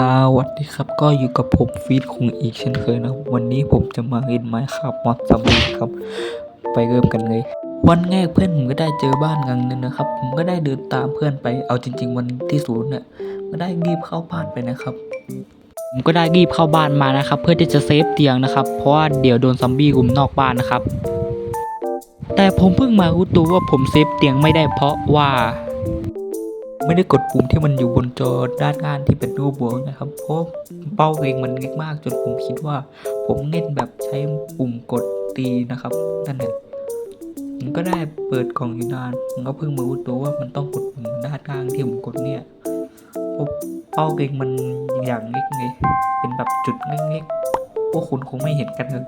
สวัสดีครับก็อยู่กับผมฟีดคงอีกเช่นเคยนะวันนี้ผมจะมาเล่นไม้ขับมอสซัมบี้ครับ ไปเริ่มกันเลย วันแรกเพื่อนผมก็ได้เจอบ้านหลังนึงนะครับ ผมก็ได้เดินตามเพื่อนไปเอาจริง ๆ วันที่ศูนย์เนี่ยก็ได้รีบเข้าบ้านไปนะครับ ผมก็ได้รีบเข้าบ้านมานะครับ เพื่อที่จะเซฟเตียงนะครับ เพราะว่าเดี๋ยวโดนซอมบี้รุมนอกบ้านนะครับ แต่ผมเพิ่งมารู้ตัวว่าผมเซฟเตียงไม่ได้เพราะว่า ไม่ได้กดปุ่มที่มันอยู่บนจอด้านล่างที่เป็นรูปบวกนะครับ เพราะเป้าเองมันเล็กมากจนผมคิดว่า ผมเล่นแบบใช้ปุ่มกดตีนะครับนั่นแหละผมก็ได้เปิดกล่องอยู่นานผมก็เพิ่งมารู้ตัวว่ามันต้องกดปุ่มด้านล่างที่ผมกดเนี่ยเพราะเป้าเองมันอย่างเล็กไงเป็นแบบจุดเล็กๆพวกคุณคงไม่เห็นกันเลย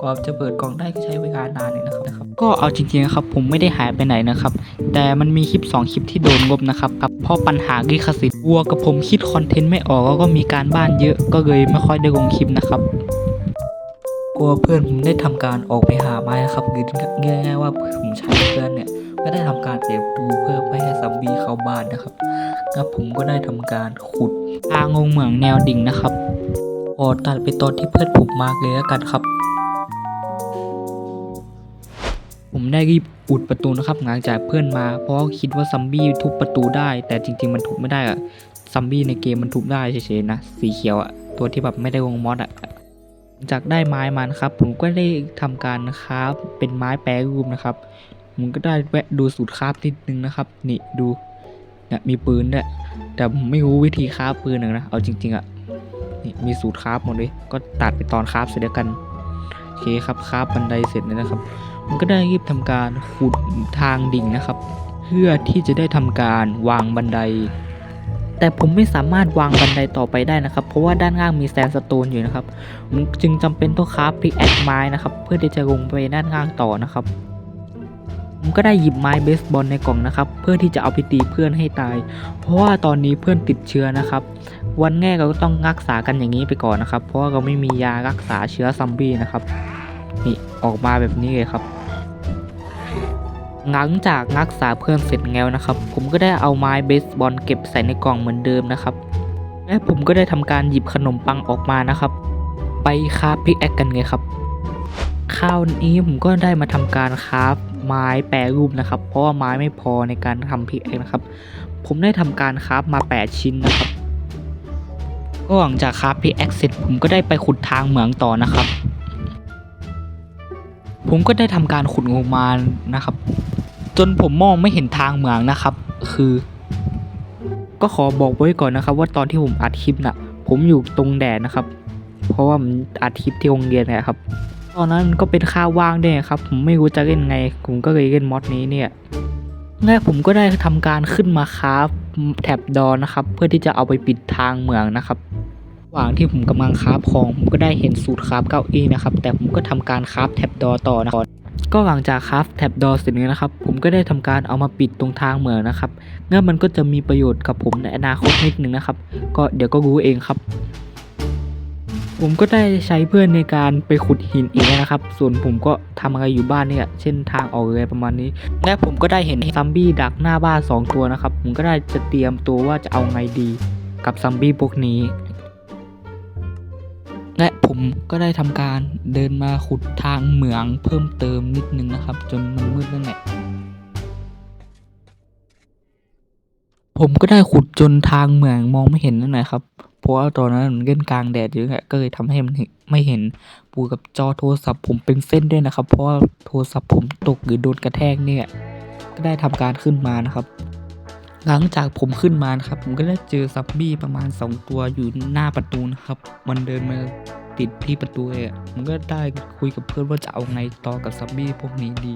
กว่าจะเปิดกล่องได้ก็ใช้เวลานานเลยนะครับ ก็เอาจริงๆนะครับผมไม่ได้หายไปไหนนะครับ แต่มันมีคลิป 2 คลิปที่โดนงบนะครับกับเพราะปัญหาลิขสิทธิ์วัวกับผมคิดคอนเทนต์ไม่ออกแล้วก็มีการบ้านเยอะก็เลยไม่ค่อยได้ลงคลิปนะครับกลัวเพื่อนผมได้ทำการออกไปหาไม้นะครับหรือง่ายๆว่าผมใช้เพื่อนเนี่ยก็ได้ทำการเก็บดูเพื่อไม่ให้ซัมบี้เข้าบ้านนะครับแล้วผมก็ได้ทำการขุดทางลงเหมืองแนวดิ่งนะครับ พอตัดไปตอนที่เพื่อนผมมากเลยแล้วกันครับ ผมได้รีบอุดประตูนะครับหลังจากเพื่อนมา เพราะว่าคิดว่าซัมบี้ทุบประตูได้ แต่จริง ๆ มันทุบไม่ได้อะซัมบี้ในเกมมันทุบได้เฉยๆนะสีเขียวอะตัวที่แบบไม่ได้วงมอดอะจากได้ไม้มานะครับ ผมก็ได้ทำการคราฟเป็นไม้แปรรูปนะครับ ผมก็ได้แวะดูสูตรคราฟนิดนึงนะครับ นี่ดูเนี่ยมีปืนด้วยแต่ผมไม่รู้วิธีคราฟปืนหนึ่งนะเอาจริง ๆอะนี่มีสูตรคราฟหมดเลยก็ตัดไปตอนคราฟเสร็จแล้วกันโอเคครับคราฟบันไดเสร็จแล้วนะครับ มันก็ได้รีบทำการขุดทางดิ่งนะครับ เพื่อที่จะได้ทำการวางบันได แต่ผมไม่สามารถวางบันไดต่อไปได้นะครับ เพราะว่าด้านล่างมีแซนสโตนอยู่นะครับผมจึงจำเป็นต้องคราฟพิกแอคไม้นะครับ เพื่อที่จะลงไปด้านล่างต่อนะครับผมก็ได้หยิบไม้เบสบอลในกล่องนะครับ เพื่อที่จะเอาไปตีเพื่อนให้ตาย เพราะว่าตอนนี้เพื่อนติดเชื้อนะครับ วันแรกเราก็ต้องรักษากันอย่างนี้ไปก่อนนะครับ เพราะว่าเราไม่มียารักษาเชื้อซัมบี้นะครับนี่ออกมาแบบนี้เลยครับ หลังจากรักษาเพื่อนเสร็จแล้วนะครับ ผมก็ได้เอาไม้เบสบอลเก็บใส่ในกล่องเหมือนเดิมนะครับ และผมก็ได้ทำการหยิบขนมปังออกมานะครับ ไปคาฟพิกแอคกันเลยครับคราวนี้ผมก็ได้มาทำการคาฟไม้แปรรูปนะครับ เพราะว่าไม้ไม่พอในการทำพิกแอคนะครับ ผมได้ทำการคาฟมา 8 ชิ้นนะครับก็หลังจากคาฟพิกแอคเสร็จผมก็ได้ไปขุดทางเหมืองต่อนะครับ ผมก็ได้ทำการขุดลงมานะครับ จนผมมองไม่เห็นทางเหมืองนะครับ คือ ก็ขอบอกไว้ก่อนนะครับ ว่าตอนที่ผมอัดคลิปน่ะ ผมอยู่ตรงแดดนะครับ เพราะว่ามันอัดคลิปที่โรงเรียนนะครับ ตอนนั้นก็เป็นค่าว่างด้วยครับ ผมไม่รู้จะเล่นไง ผมก็เลยเล่นมอดนี้เนี่ยแรกผมก็ได้ทำการขึ้นมาคราฟแท็บดอนะครับ เพื่อที่จะเอาไปปิดทางเหมืองนะครับระหว่างที่ผมกำลังคราฟของผมก็ได้เห็นสูตรคราฟเก้าอี้นะครับ แต่ผมก็ทำการคราฟแท็บดอต่อนะครับ ก็หลังจากคราฟแท็บดอเสร็จแล้วนะครับ ผมก็ได้ทำการเอามาปิดตรงทางเหมืองนะครับงั้นมันก็จะมีประโยชน์กับผมในอนาคตนิดนึงนะครับ ก็เดี๋ยวก็รู้เองครับ ผมก็ได้ใช้เพื่อนในการไปขุดหินเองนะครับ ส่วนผมก็ทำอะไรอยู่บ้านเนี่ย เช่นทางออกอะไรประมาณนี้ และผมก็ได้เห็นซัมบี้ดักหน้าบ้านสองตัวนะครับ ผมก็ได้จะเตรียมตัวว่าจะเอาไงดี กับซัมบี้พวกนี้ ผมก็ได้ทำการเดินมาขุดทางเหมืองเพิ่มเติมนิดนึงนะครับ จนมันมืดนั่นแหละผมก็ได้ขุดจนทางเหมืองมองไม่เห็นนั่นแหละครับ เพราะว่าตอนนั้นมันเล่นกลางแดดเยอะอะก็เลยทำให้มันไม่เห็นปูกับจอโทรศัพท์ผมเป็นเส้นด้วยนะครับ เพราะว่าโทรศัพท์ผมตกหรือโดนกระแทกเนี่ย ก็ได้ทำการขึ้นมานะครับ หลังจากผมขึ้นมานะครับ ผมก็ได้เจอซัมบี้ประมาณ 2 ตัวอยู่หน้าประตูนะครับ มันเดินมา ติดที่ประตูเลยอะผมก็ได้คุยกับเพื่อนว่าจะเอาไงต่อกับซัมบี้พวกนี้ดี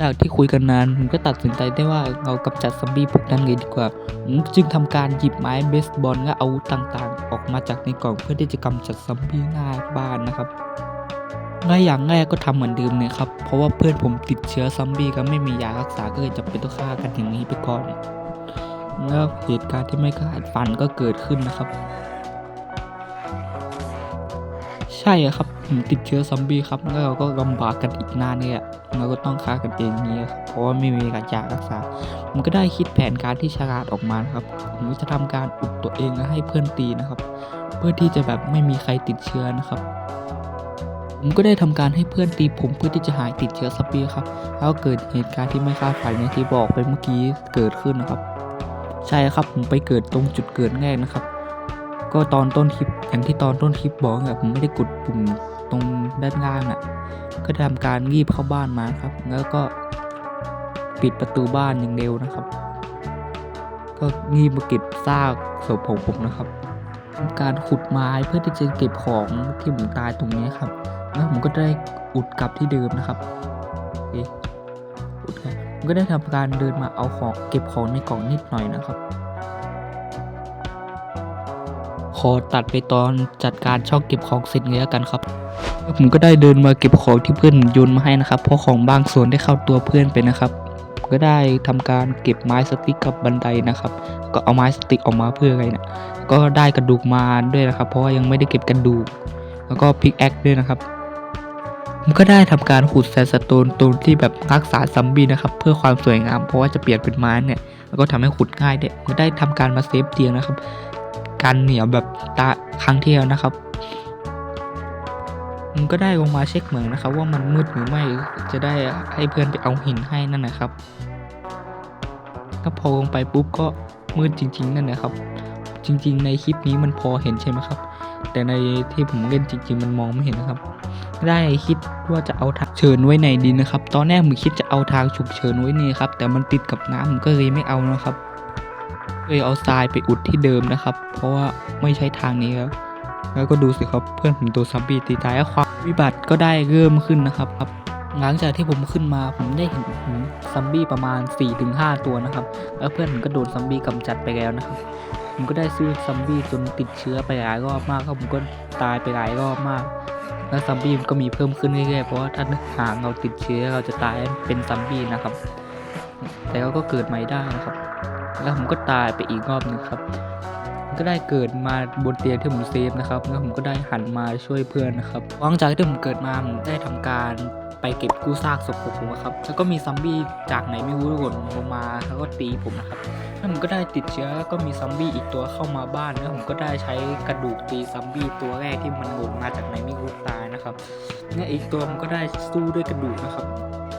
จากที่คุยกันนานผมก็ตัดสินใจได้ว่าเรากำจัดซัมบี้พวกนั้นเลยดีกว่าผมจึงทำการหยิบไม้เบสบอลและอาวุธต่างๆ ออกมาจากในกล่องเพื่อที่จะกำจัดซัมบี้หน้าบ้านนะครับและอย่างแรกก็ทำเหมือนเดิมเลยครับ เพราะว่าเพื่อนผมติดเชื้อซัมบี้ก็ไม่มียารักษาก็เลยจะเป็นต้องฆ่ากันอย่างนี้ไปก่อนแล้วเหตุการณ์ที่ไม่คาดฝันก็เกิดขึ้นนะครับ ใช่ครับผมติดเชื้อซอมบี้ครับแล้วเราก็ลำบากกันอีกนานเนี่ยเราก็ต้องฆ่ากันเองนี่ยครับเพราะว่าไม่มีการยารักษาผมก็ได้คิดแผนการที่ฉลาดออกมาครับผมจะทำการอุดตัวเองและให้เพื่อนตีนะครับ เพื่อที่จะแบบไม่มีใครติดเชื้อนะครับผมก็ได้ทำการให้เพื่อนตีผมเพื่อที่จะหายติดเชื้อซอมบี้ครับแล้วเกิดเหตุการณ์ที่ไม่คาดฝันอย่างที่บอกไปเมื่อกี้เกิดขึ้นนะครับ ใช่ครับผมไปเกิดตรงจุดเกิดแรกนะครับ ก็ตอนต้นคลิปอย่างที่ตอนต้นคลิปบอกอะผมไม่ได้กดปุ่มตรงด้านล่างอะก็ทำการรีบเข้าบ้านมาครับ แล้วก็ปิดประตูบ้านอย่างเร็วนะครับ ก็รีบมาเก็บซากศพของผมนะครับทำการขุดไม้เพื่อที่จะเก็บของที่ผมตายตรงนี้ครับ แล้วผมก็ได้อุดกลับที่เดิมนะครับอุดครับก็ได้ทำการเดินมาเอาของเก็บของในกล่องนิดหน่อยนะครับ ขอตัดไปตอนจัดการช่องเก็บของเสร็จเลยแล้วกันครับผมก็ได้เดินมาเก็บของที่เพื่อนโยนมาให้นะครับ เพราะของบางส่วนได้เข้าตัวเพื่อนไปนะครับก็ได้ทำการเก็บไม้สติ๊กกับบันไดนะครับ ก็เอาไม้สติ๊กออกมาเพื่ออะไรนะก็ได้กระดูกมาด้วยนะครับ เพราะว่ายังไม่ได้เก็บกระดูก แล้วก็พิกแอคด้วยนะครับผมก็ได้ทำการขุดแซนสโตนตรงที่แบบรักษาซัมบี้นะครับ เพื่อความสวยงามเพราะว่าจะเปลี่ยนเป็นไม้เนี่ยแล้วก็ทำให้ขุดง่ายด้วยมก็ได้ทำการมาเซฟเตียงนะครับ การเหนียวแบบตาครั้งที่แล้วนะครับผมก็ได้ลงมาเช็คเหมืองนะครับ ว่ามันมืดหรือไม่จะได้ให้เพื่อนไปเอาหินให้นั่นนะครับก็พอลงไปปุ๊บก็มืดจริง ๆ นั่นนะครับ จริง ๆ ในคลิปนี้มันพอเห็นใช่ไหมครับ แต่ในที่ผมเล่นจริง ๆ มันมองไม่เห็นนะครับ ได้คิดว่าจะเอาทางเชิญไว้ในดินนะครับ ตอนแรกผมคิดจะเอาทางฉุกเฉินไว้นี่ครับแต่มันติดกับน้ำผมก็เลยไม่เอานะครับ ยเอาทรายไปอุดที่เดิมนะครับ เพราะว่าไม่ใช่ทางนี้แล้วแล้วก็ดูสิครับเพื่อนผมโดนซัมบี้ตีตายแล้วความวิบัติก็ได้เริ่มขึ้นนะครับครับหลังจากที่ผมขึ้นมาผมได้เห็นซัมบี้ประมาณ 4-5 ตัวนะครับ แล้วเพื่อนผมก็โดนซัมบี้กำจัดไปแล้วนะครับ ผมก็ได้ซื้อซัมบี้จนติดเชื้อไปหลายรอบมากครับผมก็ตายไปหลายรอบมาก แล้วซัมบี้มันก็มีเพิ่มขึ้นเรื่อยๆเพราะว่าถ้าหากเราติดเชื้อเราจะตายเป็นซัมบี้นะครับ แต่เราก็เกิดใหม่ได้นะครับ แล้วผมก็ตายไปอีกรอบหนึงครับก็ได้เกิดมาบนเตียงที่ผมเซฟนะครับแล้วผมก็ได้หันมาช่วยเพื่อนนะครับหลังจากที่ผมเกิดมาผมได้ทำการไปเก็บกู้ซากศพของผมนะครับ แล้วก็มีซัมบี้จากไหนไม่รู้หล่นลงมาแล้วก็ตีผมนะครับแล้วผมก็ได้ติดเชื้อแล้วก็มีซัมบี้อีกตัวเข้ามาบ้านแล้วผมก็ได้ใช้กระดูกตีซัมบี้ตัวแรกที่มันหล่นมาจากไหนไม่รู้ตายนะครับเนี่ยอีกตัวผมก็ได้สู้ด้วยกระดูกนะครับ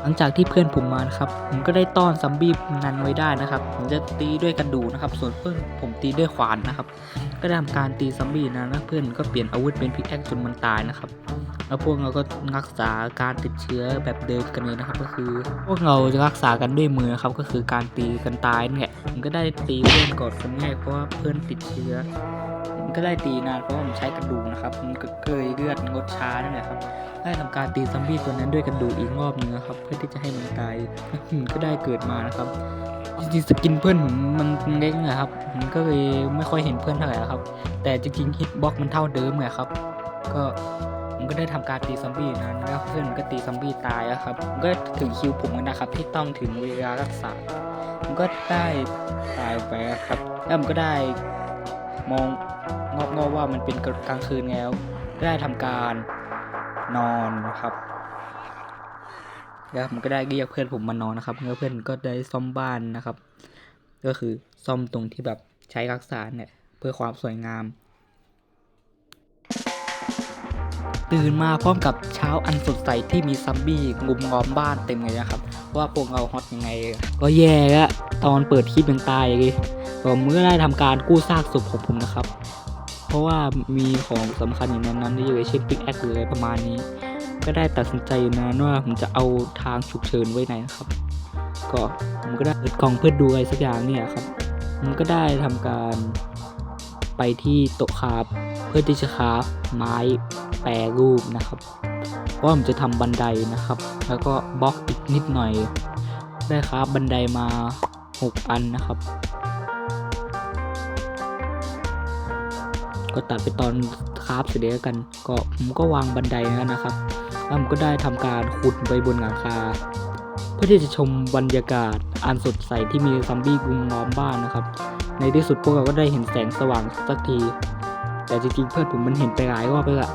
หลังจากที่เพื่อนผมมานะครับ ผมก็ได้ต้อนซัมบี้นั้นไว้ได้นะครับ ผมจะตีด้วยกระดูนะครับ ส่วนเพื่อนผมตีด้วยขวานนะครับ ก็ได้ทำการตีซัมบี้นะแล้วเพื่อนก็เปลี่ยนอาวุธเป็นพิกแอคจนมันตายนะครับแล้วพวกเราก็รักษาการติดเชื้อแบบเดิมกันเลยนะครับ ก็คือ พวกเราจะรักษากันด้วยมือครับก็คือการตีกันตายเนี่ยผมก็ได้ตีเพื่อนก่อนคนแรกเพราะว่าเพื่อนติดเชื้อผมก็ได้ตีนานเพราะผมใช้กระดูกนะครับมันก็เคยเลือดงดช้านั่นแหละครับได้ทำการตีซัมบี้ตัวนั้นด้วยกระดูกอีกรอบหนึงนะครับพื่อที่จะให้มันตายก็ได้เกิดมานะครับจริงๆสกินเพื่อนผมมันเล็กนะครับผมก็เลยไม่ค่อยเห็นเพื่อนเท่าไหร่ครับ แต่จริงๆฮิตบ็อกมันเท่าเดิมไงครับ ก็ผมก็ได้ทำการตีซอมบี้นั้นแล้วเพื่อนก็ตีซอมบี้ตายแล้วครับก็ถึงคิวผมนะครับ ที่ต้องถึงเวลารักษาผมก็ได้ตายไปครับ แล้วผมก็ได้มองงอกงอว่ามันเป็นกลางคืนแล้ว ก็ได้ทำการนอนครับ แล้วผมก็ได้เรียกเพื่อนผมมานอนนะครับแล้วเพื่อนก็ได้ซ่อมบ้านนะครับ ก็คือซ่อมตรงที่แบบใช้รักษาเนี่ยเพื่อความสวยงาม ตื่นมาพร้อมกับเช้าอันสดใสที่มีซัมบี้งุมงอมบ้านเต็มเลยนะครับ ว่าพวกเราฮอตยังไง ก็แย่ละตอนเปิดคลิปยังตายเลยผมก็ได้ทำการกู้ซากศพของผมนะครับ เพราะว่ามีของสำคัญอยู่ในนั้นที่อยู่ในเช่นปิกแอคหรืออะไรประมาณนี้ ก็ได้ตัดสินใจนานว่าผมจะเอาทางฉุกเฉินไว้ไหนครับ ก็ผมก็ได้เปิดกล่องเพื่อดูอะไรสักอย่างเนี่ยครับผมก็ได้ทำการไปที่โต๊ะคาฟเพื่อที่จะคาฟไม้แปรรูปนะครับเพราะว่าผมจะทำบันไดนะครับ แล้วก็บล็อกอีกนิดหน่อย ได้คราฟบันไดมา 6 อันนะครับ ก็ตัดไปตอนคราฟเสร็จแล้วกัน ก็ผมก็วางบันไดแล้วนะครับ แล้วผมก็ได้ทำการขุดไปบนหลังคา เพื่อที่จะชมบรรยากาศอันสดใสที่มีซอมบี้กุมล้อมบ้านนะครับ ในที่สุดพวกเราก็ได้เห็นแสงสว่างสักที แต่จริงๆเพื่อนผมมันเห็นไปหลายรอบไปละ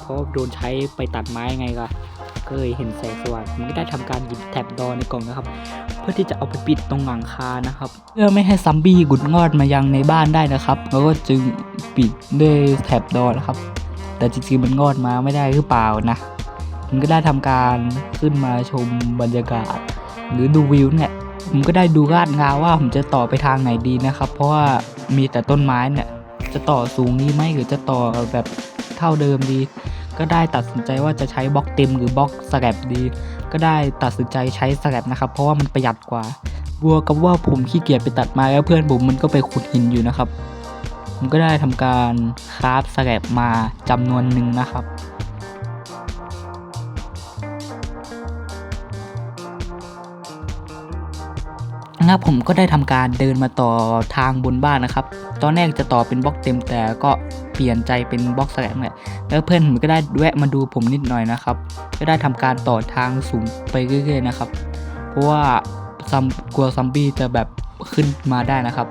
เพเขาโดนใช้ไปตัดไม้ไงก็ก็เลยเห็นแสงสว่างผมก็ได้ทำการหยิบแท็บดอในกล่องนะครับ เพื่อที่จะเอาไปปิดตรงหลังคานะครับ เพื่อไม่ให้ซัมบี้กุดงอดมายังในบ้านได้นะครับ แล้วก็จึงปิดด้วยแท็บดอนะครับ แต่จริงๆมันงอดมาไม่ได้หรือเปล่านะผมก็ได้ทำการขึ้นมาชมบรรยากาศ หรือดูวิวเนี่ยผมก็ได้ดูลาดงาว่าผมจะต่อไปทางไหนดีนะครับ เพราะว่ามีแต่ต้นไม้เนี่ย จะต่อสูงดีไหมหรือจะต่อแบบเท่าเดิมดี ก็ได้ตัดสินใจว่าจะใช้บล็อกเต็มหรือบล็อกสแลบดี ก็ได้ตัดสินใจใช้สแลบนะครับ เพราะว่ามันประหยัดกว่าบัวกกับว่าผมขี้เกียจไปตัดไม้แล้วเพื่อนผมมันก็ไปขุดหินอยู่นะครับ ผมก็ได้ทำการคราฟสแลบมาจำนวนหนึ่งนะครับนะครับผมก็ได้ทำการเดินมาต่อทางบนบ้านนะครับ ตอนแรกจะต่อเป็นบล็อกเต็มแต่ก็เปลี่ยนใจเป็นบล็อกแสลงแหละแล้วเพื่อนผมก็ได้แวะมาดูผมนิดหน่อยนะครับ ก็ได้ทำการต่อทางสูงไปเรื่อยๆนะครับ เพราะว่าซัมกลัวซัมบี้จะแบบขึ้นมาได้นะครับ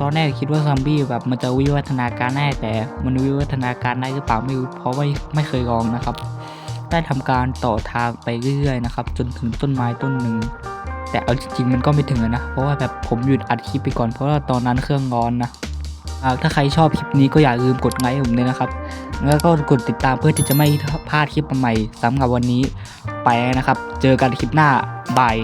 ตอนแรกคิดว่าซัมบี้แบบมันจะวิวัฒนาการได้แต่มันวิวัฒนาการได้หรือเปล่าไม่รู้เพราะว่ไม่เคยลองนะครับ ได้ทำการต่อทางไปเรื่อยๆนะครับ จนถึงต้นไม้ต้นหนึ่งแต่เอาจริงๆมันก็ไม่ถึงนะเพราะว่าแบบผมหยุดอัดคลิปไปก่อนเพราะว่าตอนนั้นเครื่องร้อนนะถ้าใครชอบคลิปนี้ก็อย่าลืมกดไลค์ผมด้วยนะครับ แล้วก็กดติดตามเพื่อที่จะไม่พลาดคลิปใหม่สำหรับวันนี้ไปนะครับ เจอกันคลิปหน้าบาย